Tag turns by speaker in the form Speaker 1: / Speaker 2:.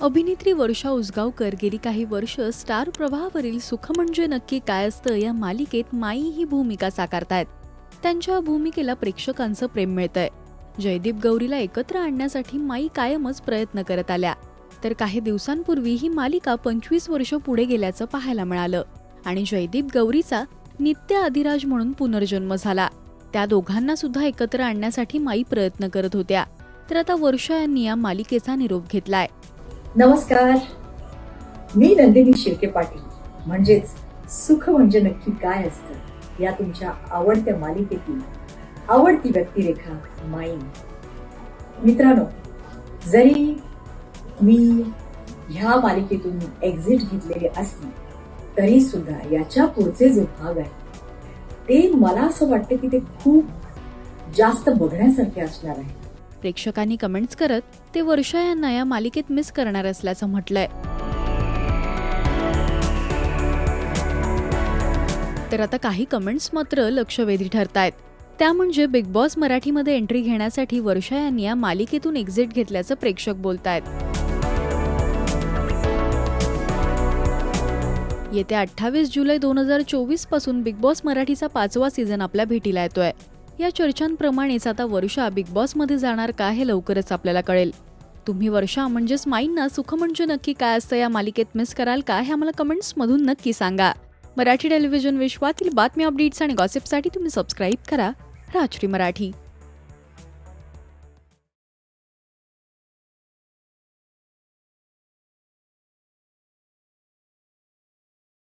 Speaker 1: अभिनेत्री वर्षा उसगावकर गेली काही वर्ष स्टार प्रवाहावरील सुख म्हणजे नक्की काय असतं या मालिकेत माई ही भूमिका साकारतायत. त्यांच्या भूमिकेला प्रेक्षकांचं प्रेम मिळतंय. जयदीप गौरीला एकत्र आणण्यासाठी माई कायमच प्रयत्न करत आल्या. तर काही दिवसांपूर्वी ही मालिका पंचवीस वर्ष पुढे गेल्याचं पाहायला मिळालं. आणि जयदीप गौरीचा नित्य अधिराज म्हणून पुनर्जन्म झाला. त्या दोघांना सुद्धा एकत्र आणण्यासाठी माई प्रयत्न करत होत्या. तर आता वर्षा यांनी या मालिकेचा निरोप घेतलाय.
Speaker 2: नमस्कार. मी नंदिनी शिर्के पाटील. म्हणजेच सुख म्हणजे नक्की काय असतं या तुमच्या आवडत्या मालिकेतील आवडती व्यक्तिरेखा माईन. मित्रांनो जरी मी ह्या मालिकेतून एक्झिट घेतलेली असली तरी सुद्धा याच्या पुढचे जे भाग आहे ते मला असं वाटतं की ते खूप जास्त बघण्यासारखे असणार आहे.
Speaker 1: प्रेक्षकांनी कमेंट्स करत ते वर्षा यांना या मालिकेत मिस करणार असल्याचं म्हटलंय. तर आता काही कमेंट्स मात्र लक्षवेधी ठरतायत. त्या म्हणजे बिग बॉस मराठीमध्ये एंट्री घेण्यासाठी वर्षा यांनी या मालिकेतून एक्झिट घेतल्याचं प्रेक्षक बोलतायत. येत्या अठ्ठावीस जुलै दोन हजार चोवीसपासून बिग बॉस मराठीचा पाचवा सीझन आपल्या भेटीला येतोय. या चर्चांप्रमाणेच आता वर्षा बिग बॉसमध्ये जाणार का हे लवकरच आपल्याला कळेल. तुम्ही वर्षा म्हणजेच माईंना सुख म्हणजे नक्की काय असतं या मालिकेत मिस कराल का हे आम्हाला कमेंट्समधून नक्की सांगा. मराठी टेलिव्हिजन विश्वातील बातमी अपडेट्स आणि गॉसिपसाठी तुम्ही सबस्क्राईब करा. राजश्री मराठी.